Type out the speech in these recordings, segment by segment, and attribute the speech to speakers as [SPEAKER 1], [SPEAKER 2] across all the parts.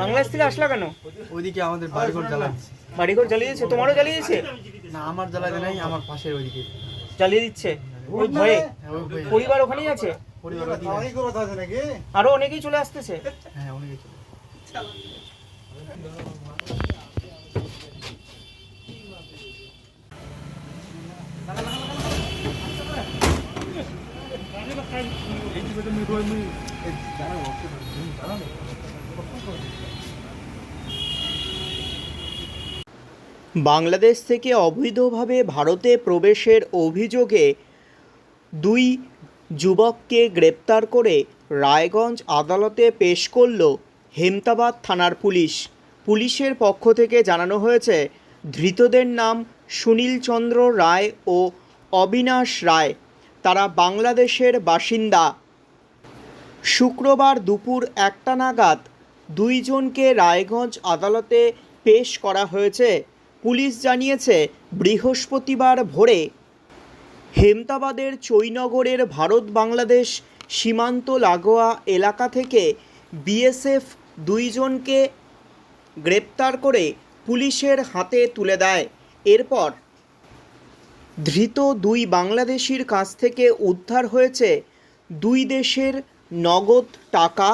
[SPEAKER 1] বাংলাদেশ থেকে আসলা কেন?
[SPEAKER 2] ওইদিকে আমাদের বাড়িঘর জ্বালাচ্ছে।
[SPEAKER 1] বাড়িঘর জ্বালিয়ে দিচ্ছে তোমারও জ্বালিয়ে
[SPEAKER 2] না আমার জ্বালাতে নাই আমার পাশের ওইদিকে।
[SPEAKER 1] জ্বালিয়ে দিচ্ছে? ওই ভয়ে?
[SPEAKER 2] হ্যাঁ।
[SPEAKER 1] পরিবার ওখানেই আছে? আরও অনেকেই চলে আসতেছে?
[SPEAKER 2] হ্যাঁ অনেকে চলে
[SPEAKER 1] বাংলাদেশ থেকে অবৈধভাবে ভারতে প্রবেশের অভিযোগে দুই যুবককে গ্রেপ্তার করে রায়গঞ্জ আদালতে পেশ করল হেমতাবাদ থানার পুলিশ। পুলিশের পক্ষ থেকে জানানো হয়েছে, ধৃতদের নাম সুনীল চন্দ্র রায় ও অবিনাশ রায়। তারা বাংলাদেশের বাসিন্দা। শুক্রবার দুপুর একটা নাগাদ দুইজনকে রায়গঞ্জ আদালতে পেশ করা হয়েছে। পুলিশ জানিয়েছে, বৃহস্পতিবার ভোরে হেমতাবাদের চৈনগরের ভারত বাংলাদেশ সীমান্ত লাগোয়া এলাকা থেকে বিএসএফ দুইজনকে গ্রেপ্তার করে পুলিশের হাতে তুলে দেয়। এরপর ধৃত দুই বাংলাদেশির কাছ থেকে উদ্ধার হয়েছে দুই দেশের নগদ টাকা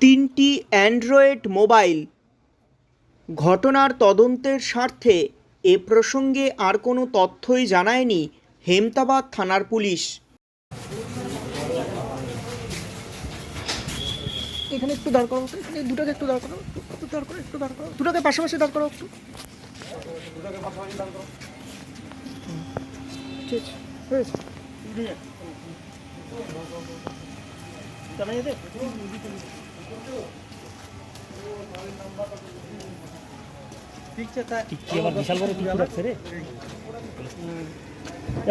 [SPEAKER 1] তিনটি অ্যান্ড্রয়েড মোবাইল। ঘটনার তদন্তের স্বার্থে এ প্রসঙ্গে আর কোনো তথ্যই জানায়নি হেমতাবাদ থানার পুলিশ। এখানে একটু দাঁড় করো এখানে দুটোকে একটু দাঁড় করো একটু- একটু দাঁড় করো একটু দাঁড় করো দুটোকে পাশাপাশি দাঁড় করো একটু। হুম, ঠিক আছে, হয়েছে। জানাই দে
[SPEAKER 3] বিশাল বড় রাখছে রে?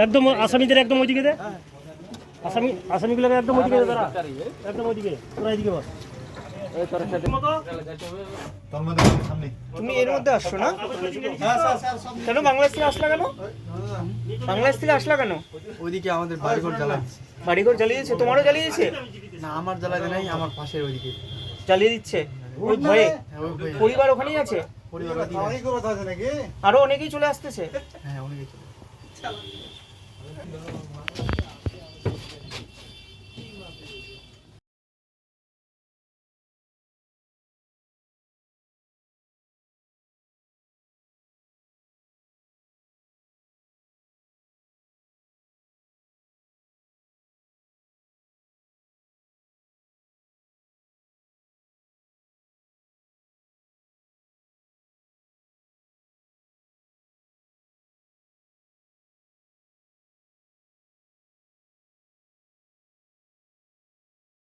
[SPEAKER 3] একদম আসামিদের একদম ওইদিকে দে। আসামি আসামিগুলোকে একদম ওইদিকে দে তারা একদম ওইদিকে তোরা এইদিকে বস
[SPEAKER 1] তুমি এর মধ্যে আসছো না? কেন বাংলাদেশ থেকে আসলা কেন? বাংলাদেশ থেকে আসলা কেন?
[SPEAKER 2] ওইদিকে আমাদের বাড়িঘর জ্বালাচ্ছে।
[SPEAKER 1] বাড়িঘর জ্বালিয়ে দিচ্ছে তোমারও জ্বালিয়ে দিচ্ছে
[SPEAKER 2] না আমার জ্বালাতে নাই আমার পাশের ওইদিকে।
[SPEAKER 1] জ্বালিয়ে দিচ্ছে? ওই ভয়ে?
[SPEAKER 2] হ্যাঁ ওই ভয়ে।
[SPEAKER 1] পরিবার ওখানেই আছে। আরও অনেকেই চলে আসতেছে।
[SPEAKER 2] হ্যাঁ অনেকেই চলে।